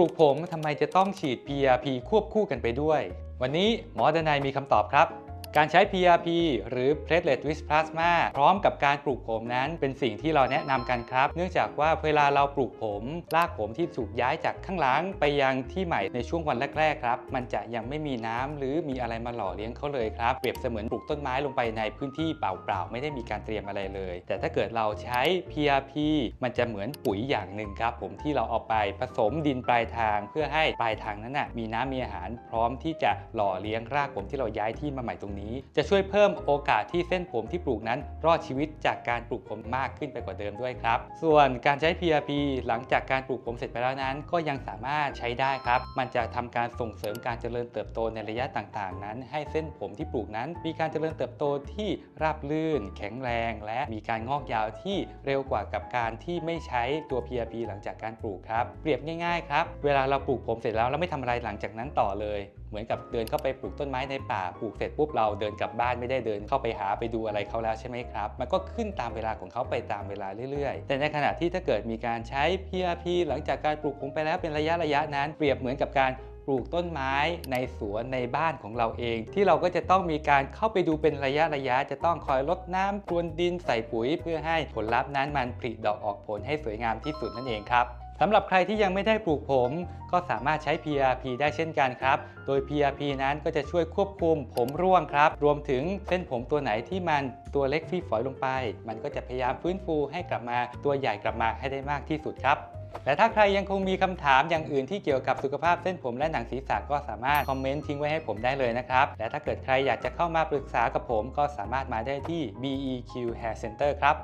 ลูกผมทำไมจะต้องฉีด PRP ควบคู่กันไปด้วย วันนี้หมอดนายมีคำตอบครับ การใช้ PRP หรือ Platelet Rich Plasma พร้อมกับการปลูกผมนั้น เป็นสิ่งที่เราแนะนำกันครับ เนื่องจากว่าเวลาเราปลูกผมรากผมที่ถูกย้ายจากข้างหลังไปยังที่ใหม่ในช่วงวันแรกๆครับ มันจะยังไม่มีน้ำหรือมีอะไรมาหล่อเลี้ยงเขาเลยครับ เปรียบเสมือนปลูกต้นไม้ลงไปในพื้นที่เปล่าๆ ไม่ได้มีการเตรียมอะไรเลย แต่ถ้าเกิดเราใช้ PRP มันจะเหมือนปุ๋ยอย่างหนึ่งครับ ผมที่เราเอาไปผสมดินปลายทาง เพื่อให้ปลายทางนั้นน่ะมีน้ำมีอาหารพร้อมที่จะหล่อเลี้ยงรากผมที่เราย้ายที่มาใหม่ตรงนี้ จะช่วยเพิ่มโอกาสที่เส้นผมที่ปลูกนั้น รอดชีวิตจากการปลูกผมมากขึ้นไปกว่าเดิมด้วยครับ ส่วนการใช้ PRP หลังจากการปลูกผมเสร็จไปแล้วนั้น ก็ยังสามารถใช้ได้ครับ มันจะทำการส่งเสริมการเจริญเติบโตในระยะต่างๆ นั้น ให้เส้นผมที่ปลูกนั้น มีการเจริญเติบโตที่ราบลื่น แข็งแรง และมีการงอกยาวที่เร็วกว่ากับการที่ไม่ใช้ตัว PRP หลังจากการปลูกครับ เปรียบง่ายๆครับ เวลาเราปลูกผมเสร็จแล้วเราไม่ทำอะไรหลังจากนั้นต่อเลย เหมือนกับเดินเข้าไปปลูกต้นไม้ในป่าปลูกเสร็จปุ๊บเราเดินกลับบ้านไม่ได้เดินเข้าไปหาไปดูอะไรเขาแล้วใช่ไหมครับ มันก็ขึ้นตามเวลาของเขาไปตามเวลาเรื่อยๆ แต่ในขณะที่ถ้าเกิดมีการใช้ PRP หลังจากการปลูกผมไปแล้วเป็นระยะระยะนั้น เปรียบเหมือนกับการปลูกต้นไม้ในสวนในบ้านของเราเอง ที่เราก็จะต้องมีการเข้าไปดูเป็นระยะระยะ จะต้องคอยรดน้ำพรวนดินใส่ปุ๋ยเพื่อให้ผลลัพธ์นั้นมันผลิดอกออกผลให้สวยงามที่สุดนั่นเองครับ สำหรับใครที่ยังไม่ได้ปลูกผม ก็สามารถใช้ PRP ได้เช่นกันครับ โดย PRP นั้นก็จะช่วยควบคุมผมร่วงครับ รวมถึงเส้นผมตัวไหนที่มันตัวเล็กฟีฝอยลงไป มันก็จะพยายามฟื้นฟูให้กลับมาตัวใหญ่กลับมาให้ได้มากที่สุดครับและถ้าใครยังคงมีคำถามอย่างอื่นที่เกี่ยวกับสุขภาพเส้นผมและหนังศีรษะก็สามารถคอมเมนต์ทิ้งไว้ให้ผมได้เลยนะครับ และถ้าเกิดใครอยากจะเข้ามาปรึกษากับผมก็สามารถมาได้ที่ BEQ Hair Center ครับ